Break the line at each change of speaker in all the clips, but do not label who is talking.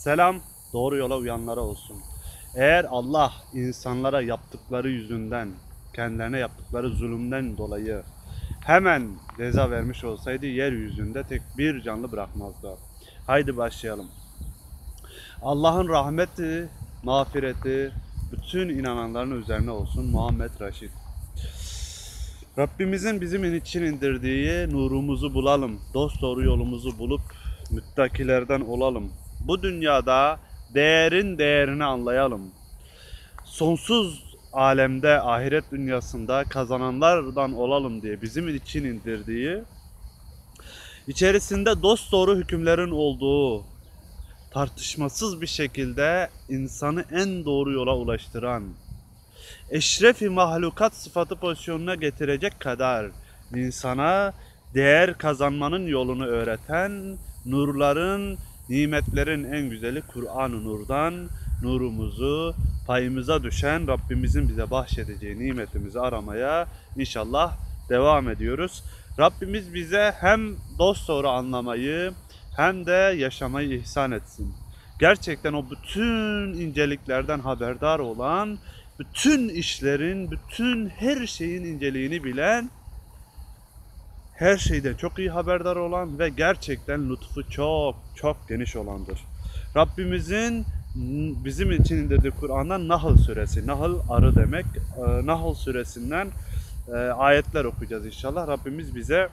Selam doğru yola uyanlara olsun. Eğer Allah insanlara yaptıkları yüzünden, kendilerine yaptıkları zulümden dolayı hemen ceza vermiş olsaydı yeryüzünde tek bir canlı bırakmazdı. Haydi başlayalım. Allah'ın rahmeti, mağfireti bütün inananların üzerine olsun. Muhammed Raşid. Rabbimizin bizim için indirdiği nurumuzu bulalım. Dost doğru yolumuzu bulup müttakilerden olalım. Bu dünyada değerin değerini anlayalım. Sonsuz alemde, ahiret dünyasında kazananlardan olalım diye bizim için indirdiği, içerisinde dost doğru hükümlerin olduğu, tartışmasız bir şekilde insanı en doğru yola ulaştıran, eşrefi mahlukat sıfatı pozisyonuna getirecek kadar insana değer kazanmanın yolunu öğreten nurların, nimetlerin en güzeli Kur'an-ı Nur'dan nurumuzu payımıza düşen Rabbimizin bize bahşedeceği nimetimizi aramaya inşallah devam ediyoruz. Rabbimiz bize hem dost doğru anlamayı hem de yaşamayı ihsan etsin. Gerçekten o bütün inceliklerden haberdar olan bütün işlerin, bütün her şeyin inceliğini bilen, her şeyden çok iyi haberdar olan ve gerçekten lütfu çok çok geniş olandır. Rabbimizin bizim için indirdiği Kur'an'dan Nahl suresi, Nahl arı demek. Ee, Nahl suresinden e, ayetler okuyacağız inşallah. Rabbimiz bize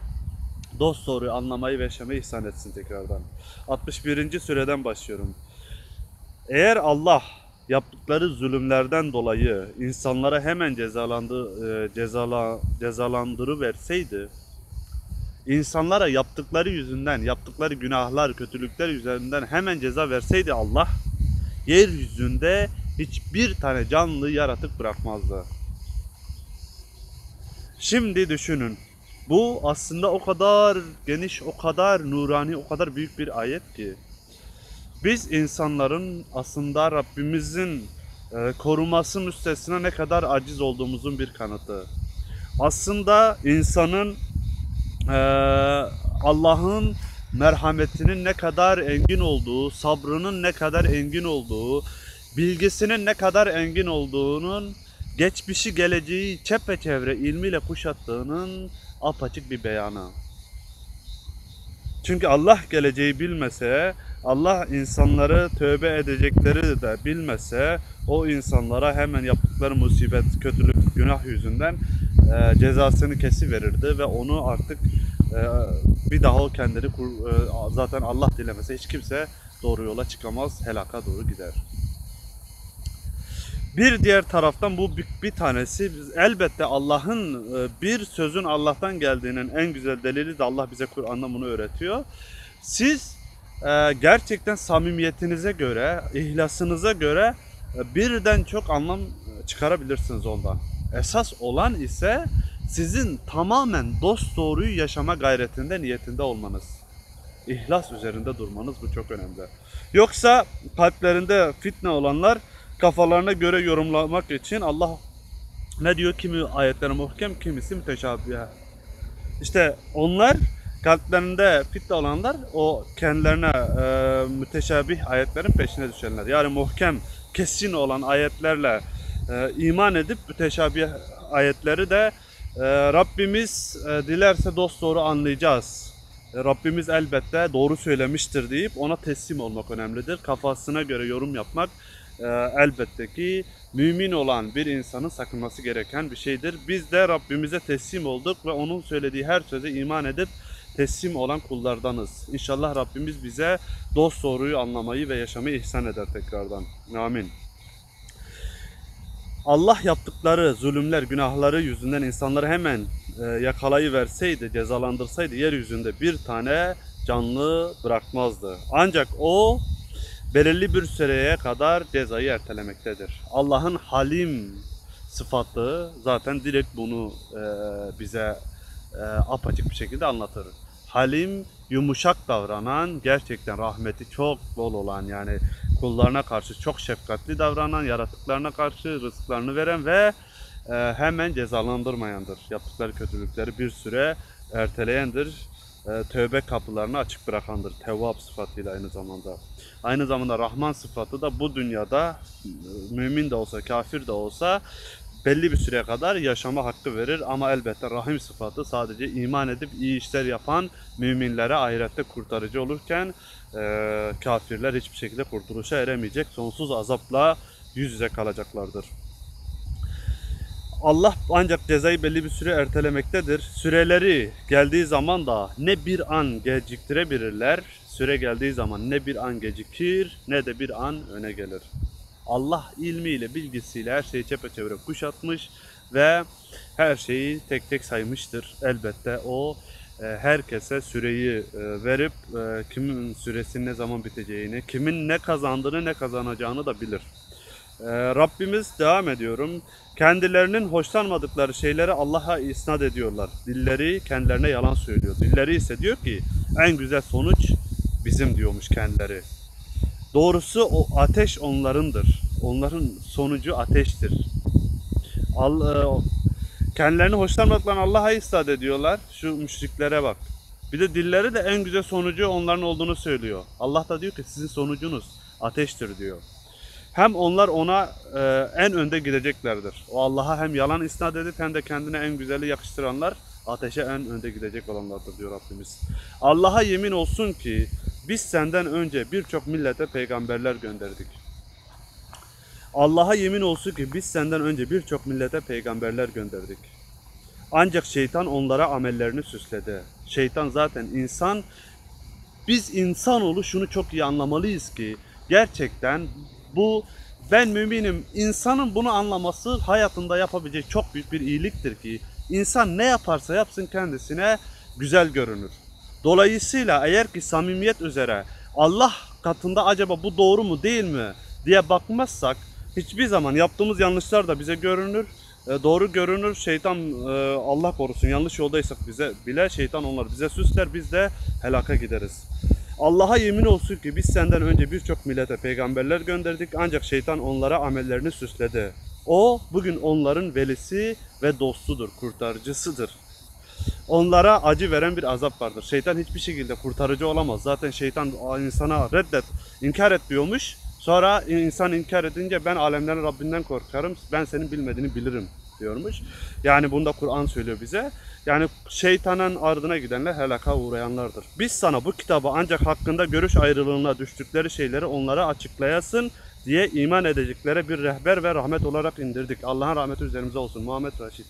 dost doğru anlamayı ve yaşamayı ihsan etsin tekrardan. 61. sureden başlıyorum. Eğer Allah yaptıkları zulümlerden dolayı insanlara hemen cezalandı e, cezala cezalandırı verseydi insanlara yaptıkları yüzünden yaptıkları günahlar kötülükler yüzünden hemen ceza verseydi Allah yeryüzünde hiçbir tane canlı yaratık bırakmazdı. Şimdi düşünün. Bu aslında o kadar geniş, o kadar nurani, o kadar büyük bir ayet ki biz insanların aslında Rabbimizin e, koruması müstesna ne kadar aciz olduğumuzun bir kanıtı. Aslında insanın e, Allah'ın merhametinin ne kadar engin olduğu, sabrının ne kadar engin olduğu, bilgisinin ne kadar engin olduğunun geçmişi geleceği çepeçevre ilmiyle kuşattığının apaçık bir beyanı. Çünkü Allah geleceği bilmese, Allah insanları tövbe edecekleri de bilmese, o insanlara hemen yaptıkları musibet, kötülük, günah yüzünden e, cezasını kesi verirdi ve onu artık e, bir daha o kendini kur, e, zaten Allah dilemese hiç kimse doğru yola çıkamaz, helaka doğru gider. Bir diğer taraftan bu bir, tanesi elbette Allah'ın e, bir sözün Allah'tan geldiğinin en güzel delili de Allah bize Kur'an'da bunu öğretiyor. Siz e, gerçekten samimiyetinize göre, ihlasınıza göre e, birden çok anlam çıkarabilirsiniz ondan. Esas olan ise sizin tamamen dost doğruyu yaşama gayretinde, niyetinde olmanız. İhlas üzerinde durmanız bu çok önemli. Yoksa kalplerinde fitne olanlar kafalarına göre yorumlamak için Allah ne diyor kimi ayetleri muhkem kimisi müteşabih. İşte onlar kalplerinde fitne olanlar o kendilerine e, müteşabih ayetlerin peşine düşenler. Yani muhkem kesin olan ayetlerle e, iman edip müteşabih ayetleri de e, Rabbimiz e, dilerse dost doğru anlayacağız. E, Rabbimiz elbette doğru söylemiştir deyip ona teslim olmak önemlidir. Kafasına göre yorum yapmak e, elbette ki mümin olan bir insanın sakınması gereken bir şeydir. Biz de Rabbimize teslim olduk ve onun söylediği her söze iman edip teslim olan kullardanız. İnşallah Rabbimiz bize dost doğruyu anlamayı ve yaşamayı ihsan eder tekrardan. Amin. Allah yaptıkları zulümler, günahları yüzünden insanları hemen e, yakalayıverseydi, cezalandırsaydı yeryüzünde bir tane canlı bırakmazdı. Ancak o belirli bir süreye kadar cezayı ertelemektedir. Allah'ın halim sıfatı zaten direkt bunu e, bize e, apaçık bir şekilde anlatır. Halim, yumuşak davranan, gerçekten rahmeti çok bol olan yani kullarına karşı çok şefkatli davranan, yaratıklarına karşı rızıklarını veren ve e, hemen cezalandırmayandır. Yaptıkları kötülükleri bir süre erteleyendir. e, tövbe kapılarını açık bırakandır. Tevvab sıfatıyla aynı zamanda. Aynı zamanda Rahman sıfatı da bu dünyada e, mümin de olsa kafir de olsa belli bir süre kadar yaşama hakkı verir ama elbette Rahim sıfatı sadece iman edip iyi işler yapan müminlere ahirette kurtarıcı olurken e, kafirler hiçbir şekilde kurtuluşa eremeyecek sonsuz azapla yüz yüze kalacaklardır. Allah ancak cezayı belli bir süre ertelemektedir. Süreleri geldiği zaman da ne bir an geciktirebilirler, süre geldiği zaman ne bir an gecikir ne de bir an öne gelir. Allah ilmiyle, bilgisiyle her şeyi çepeçevre kuşatmış ve her şeyi tek tek saymıştır. Elbette o e, herkese süreyi e, verip e, kimin süresinin ne zaman biteceğini, kimin ne kazandığını ne kazanacağını da bilir. Rabbimiz devam ediyorum. Kendilerinin hoşlanmadıkları şeyleri Allah'a isnat ediyorlar. Dilleri kendilerine yalan söylüyor. Dilleri ise diyor ki en güzel sonuç bizim diyormuş kendileri. Doğrusu o ateş onlarındır. Onların sonucu ateştir. E, kendilerini hoşlanmadıklarını Allah'a isnat ediyorlar. Şu müşriklere bak. Bir de dilleri de en güzel sonucu onların olduğunu söylüyor. Allah da diyor ki sizin sonucunuz ateştir diyor. Hem onlar ona e, en önde gideceklerdir. O Allah'a hem yalan isnat edip hem de kendine en güzeli yakıştıranlar ateşe en önde gidecek olanlardır diyor Rabbimiz. Allah'a yemin olsun ki biz senden önce birçok millete peygamberler gönderdik. Allah'a yemin olsun ki biz senden önce birçok millete peygamberler gönderdik. Ancak şeytan onlara amellerini süsledi. Şeytan zaten insan biz insanoğlu şunu çok iyi anlamalıyız ki gerçekten bu ben müminim insanın bunu anlaması hayatında yapabileceği çok büyük bir iyiliktir ki insan ne yaparsa yapsın kendisine güzel görünür. Dolayısıyla eğer ki samimiyet üzere Allah katında acaba bu doğru mu değil mi diye bakmazsak hiçbir zaman yaptığımız yanlışlar da bize görünür. E, doğru görünür. Şeytan e, Allah korusun yanlış yoldaysak bize bile şeytan onlar bize süsler biz de helaka gideriz. Allah'a yemin olsun ki biz senden önce birçok millete peygamberler gönderdik ancak şeytan onlara amellerini süsledi. O bugün onların velisi ve dostudur, kurtarıcısıdır. Onlara acı veren bir azap vardır. Şeytan hiçbir şekilde kurtarıcı olamaz. Zaten şeytan insana reddet, inkar et diyormuş. Sonra insan inkar edince ben alemlerin Rabbinden korkarım, ben senin bilmediğini bilirim diyormuş. Yani bunda Kur'an söylüyor bize. Yani şeytanın ardına gidenler helaka uğrayanlardır. Biz sana bu kitabı ancak hakkında görüş ayrılığına düştükleri şeyleri onlara açıklayasın diye iman edeceklere bir rehber ve rahmet olarak indirdik. Allah'ın rahmeti üzerimize olsun. Muhammed Raşid.